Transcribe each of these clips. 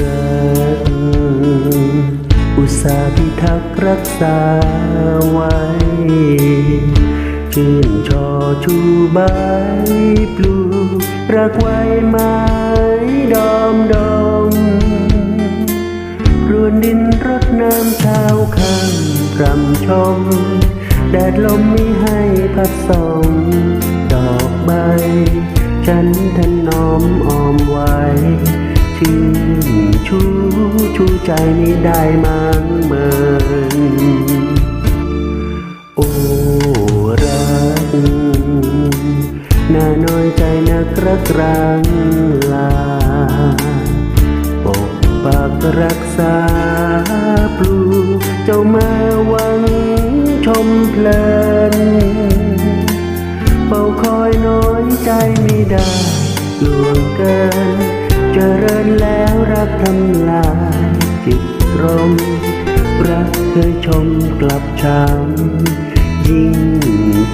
รัก อุตสาห์พิทักษ์รักษาไว้ชื่นชอชูใบปลูกรักไว้ไม้ดอมดมรวนดินรดน้ำเช้าค่ำรำชม แดดลมไม่ให้พัดส่องดอกใบ ฉันถนอมออมไว้ ชื่นชูชูใจนี้ได้มั่งเมินโอ้รักน่าน้อยใจนักรักรังลาปกปักรักษาปลูกเจ้ามาวังชมเพลินเฝ้าคอยน้อยใจไม่ได้ลวงเกิน จริญแล้วรักทำลายจิตรม รักเคยชมกลับช้ำยิ่ง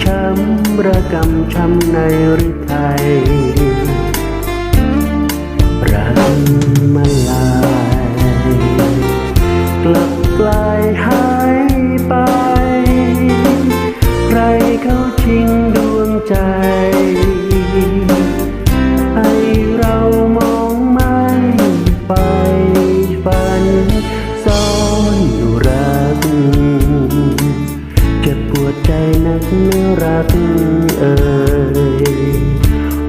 ช้ำระกำช้ำในฤทัยรักมาลา ใจนักเนื้อรักเอ่ย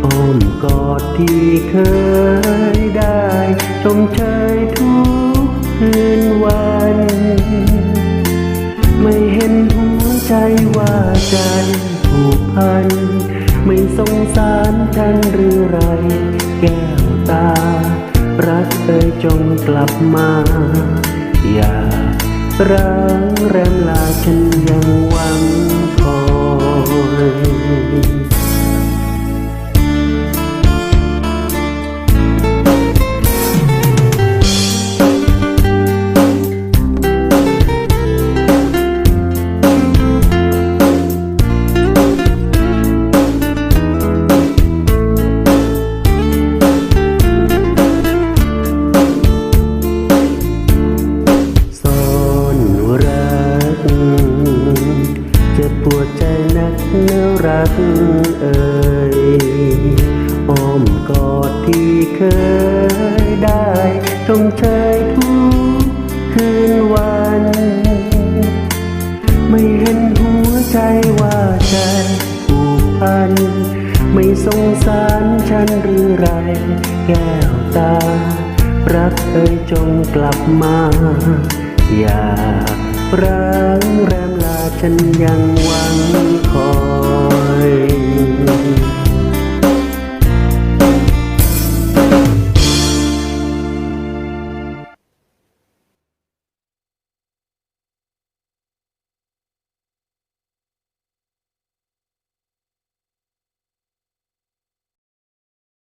อ้อมกอดที่เคยได้ชมเชยทุกคืนวัน ไม่เห็นหัวใจว่าใจผูกพัน ไม่สงสารฉันหรือไร แก้วตา รักเอ่ยจงกลับมา อย่าร้างแรมลาฉันยัง Lord. รักเอ่ยอ้อมกอดที่เคยได้ชมเชยทุกคืนวัน ไม่เห็นหัวใจว่าใจผูกพัน ไม่สงสารฉันหรือไร แก้วตา รักเอ่ยจงกลับมา อย่าร้างแรมลาฉันยังหวังคอย Senhor.